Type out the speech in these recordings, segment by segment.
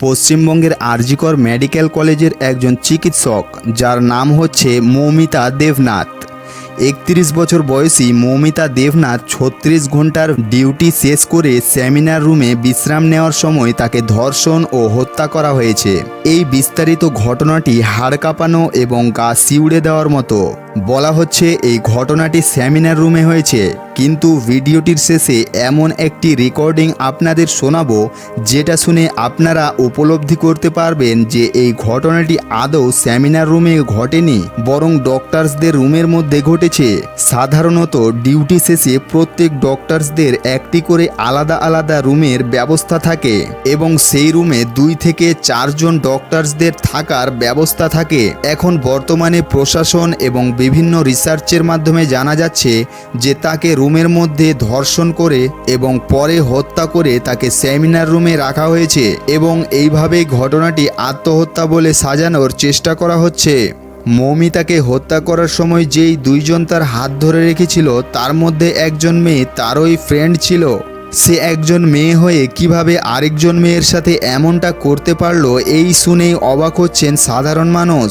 পশ্চিমবঙ্গের আরজিকর মেডিকেল কলেজের একজন চিকিৎসক, যার নাম হচ্ছে মৌমিতা দেবনাথ। একত্রিশ বছর বয়সী মৌমিতা দেবনাথ ছত্রিশ ঘণ্টার ডিউটি শেষ করে সেমিনার রুমে বিশ্রাম নেওয়ার সময় তাকে ধর্ষণ ও হত্যা করা হয়েছে। এই বিস্তারিত ঘটনাটি হাড় কাঁপানো এবং গা শিউড়ে দেওয়ার মতো। বলা হচ্ছে এই ঘটনাটি সেমিনার রুমে হয়েছে, কিন্তু ভিডিওটির শেষে এমন একটি রেকর্ডিং আপনাদের শোনাবো, যেটা শুনে আপনারা উপলব্ধি করতে পারবেন যে এই ঘটনাটি আদৌ সেমিনার রুমে ঘটেনি, বরং ডক্টরসদের রুমের মধ্যে ঘটেছে। সাধারণত ডিউটি শেষে প্রত্যেক ডক্টরসদের একটি করে আলাদা আলাদা রুমের ব্যবস্থা থাকে, এবং সেই রুমে দুই থেকে চারজন ডক্টরসদের থাকার ব্যবস্থা থাকে। এখন বর্তমানে প্রশাসন এবং বিভিন্ন রিসার্চের মাধ্যমে জানা যাচ্ছে যে তাকে রুমের মধ্যে ধর্ষণ করে এবং পরে হত্যা করে তাকে সেমিনার রুমে রাখা হয়েছে এবং এইভাবেই ঘটনাটি আত্মহত্যা বলে সাজানোর চেষ্টা করা হচ্ছে। মৌমিতাকে হত্যা করার সময় যেই দুইজন তার হাত ধরে রেখেছিল, তার মধ্যে একজন মেয়ে, তারই ফ্রেন্ড ছিল। সে একজন মেয়ে হয়ে কীভাবে আরেকজন মেয়ের সাথে এমনটা করতে পারল, এই শুনেই অবাক হচ্ছেন সাধারণ মানুষ।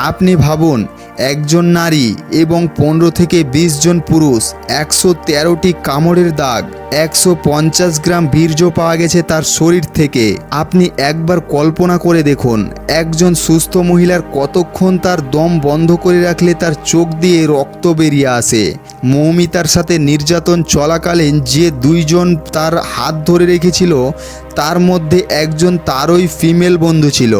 আপনি ভাবুন একজন নারী এবং পনেরো থেকে বিশ জন পুরুষ, একশো তেরোটি কামড়ের দাগ, একশো পঞ্চাশ গ্রাম বীর্য পাওয়া গেছে তার শরীর থেকে। আপনি একবার কল্পনা করে দেখুন, একজন সুস্থ মহিলার কতক্ষণ তার দম বন্ধ করে রাখলে তার চোখ দিয়ে রক্ত বেরিয়ে আসে। মৌমিতার সাথে নির্যাতন চলাকালীন যে দুইজন তার হাত ধরে রেখেছিল, তার মধ্যে একজন তারই ফিমেল বন্ধু ছিল।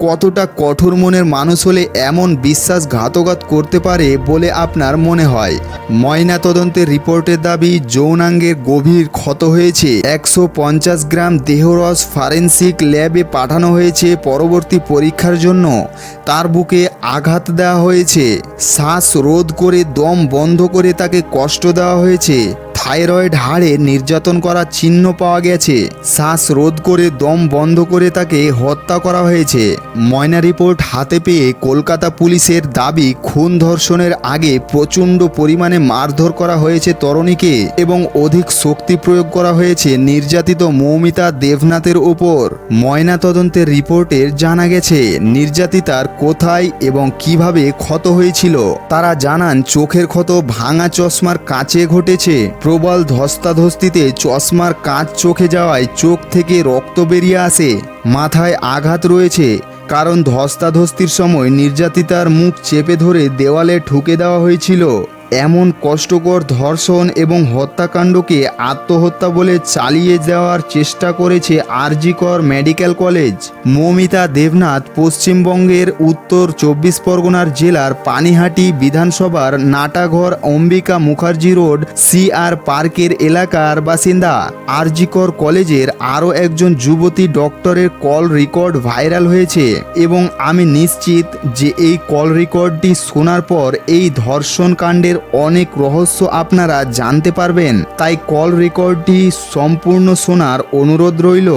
কতটা কঠোর মনের মানুষ হলে এমন বিশ্বাসঘাতকতা করতে পারে বলে আপনার মনে হয়? ময়না তদন্তের রিপোর্টের দাবি, যৌনাঙ্গের গভীর ক্ষত হয়েছে। একশো পঞ্চাশ গ্রাম দেহরস ফরেন্সিক ল্যাবে পাঠানো হয়েছে পরবর্তী পরীক্ষার জন্য। তার বুকে আঘাত দেওয়া হয়েছে। শ্বাস রোধ করে দম বন্ধ করে তাকে কষ্ট দেওয়া হয়েছে। থাইরয়েড হাড়ে নির্যাতন করার চিহ্ন পাওয়া গেছে। শ্বাস রোধ করে দম বন্ধ করে তাকে হত্যা করা হয়েছে। ময়না রিপোর্ট হাতে পেয়ে কলকাতা পুলিশের দাবি, খুন ধর্ষণের আগে প্রচণ্ড পরিমাণে মারধর করা হয়েছে তরণীকে এবং অধিক শক্তি প্রয়োগ করা হয়েছে নির্যাতিত মৌমিতা দেবনাথের ওপর। ময়না তদন্তের রিপোর্টের জানা গেছে নির্যাতিতার কোথায় এবং কীভাবে ক্ষত হয়েছিল। তারা জানান, চোখের ক্ষত, ভাঙা চশমার কাছে ঘটেছে। প্রবল ধস্তাধস্তিতে চশমার কাঁচ চোখে যাওয়ায় চোখ থেকে রক্ত বেরিয়ে আসে। মাথায় আঘাত রয়েছে, কারণ ধস্তাধস্তির সময় নির্যাতিতার মুখ চেপে ধরে দেওয়ালে ঠুকে দেওয়া হয়েছিল। এমন কষ্টকর ধর্ষণ এবং হত্যাকাণ্ডকে আত্মহত্যা বলে চালিয়ে যাওয়ার চেষ্টা করেছে আরজিকর মেডিকেল কলেজ। মৌমিতা দেবনাথ পশ্চিমবঙ্গের উত্তর চব্বিশ পরগনার জেলার পানিহাটি বিধানসভার নাটাঘর অম্বিকা মুখার্জি রোড সিআর পার্কের এলাকার বাসিন্দা। আরজিকর কলেজের আরও একজন যুবতী ডক্টরের কল রেকর্ড ভাইরাল হয়েছে এবং আমি নিশ্চিত যে এই কল রেকর্ডটি শোনার পর এই ধর্ষণ কাণ্ডের অনেক রহস্য আপনারা জানতে পারবেন তাই কল রেকর্ডটি সম্পূর্ণ শোনার অনুরোধ রইল।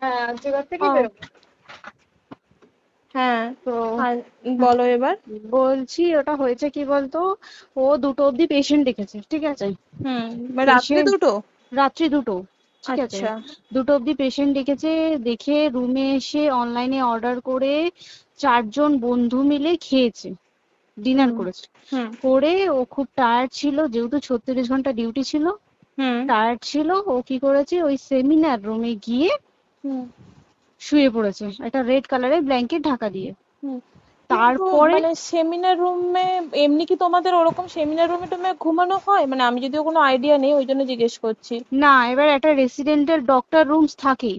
হ্যাঁ। হ্যাঁ তো বলো এবার। বলছি ওটা হয়েছে কি বলতো? ও দুটো অবধি পেশেন্ট দেখেছে ঠিক আছে? হুম মানে রাত্রে দুটো? রাত্রি দুটো ঠিক আছে? আচ্ছা। দুটো অবধি পেশেন্ট ডেকেছে দেখে রুমে এসে অনলাইনে অর্ডার করে চারজন বন্ধু মিলে খেয়েছে। ডিনার করেছে। করে ও খুব টায়ার্ড ছিল যেহেতু ছত্রিশ ঘণ্টা ডিউটি ছিল হুম। টায়ার্ড ছিল ও কি করেছে ওই সেমিনার রুমে গিয়ে শুয়ে পড়েছে একটা রেড কালারের ব্ল্যাঙ্কেট ঢাকা দিয়ে। তারপরে মানে সেমিনার রুমে এমনি কি তোমাদের ওরকম সেমিনার রুমে টুমে ঘুমানো হয়? মানে আমি যদিও কোনো আইডিয়া নেই ওই জন্য জিজ্ঞেস করছি। না এবার একটা রেসিডেন্টাল ডক্টর রুমস থাকেই।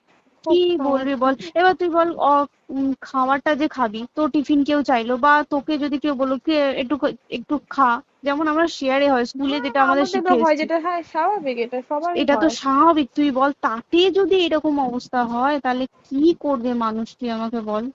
কি বলবি বল? এবার তুই বল খাবারটা যে খাবি তোর টিফিন কেউ চাইলো বা তোকে যদি কেউ বলল কি একটু একটু খা। যেমন আমরা শেয়ারে হয় স্কুলে যেটা হ্যাঁ, আমাদের শিখে হয় যেটা হ্যাঁ স্বাভাবিক এটা সবার এটা তো স্বাভাবিক। তুই বল তাতে যদি এরকম অবস্থা হয় তাহলে কি করবে মানুষ? তুই আমাকে বল।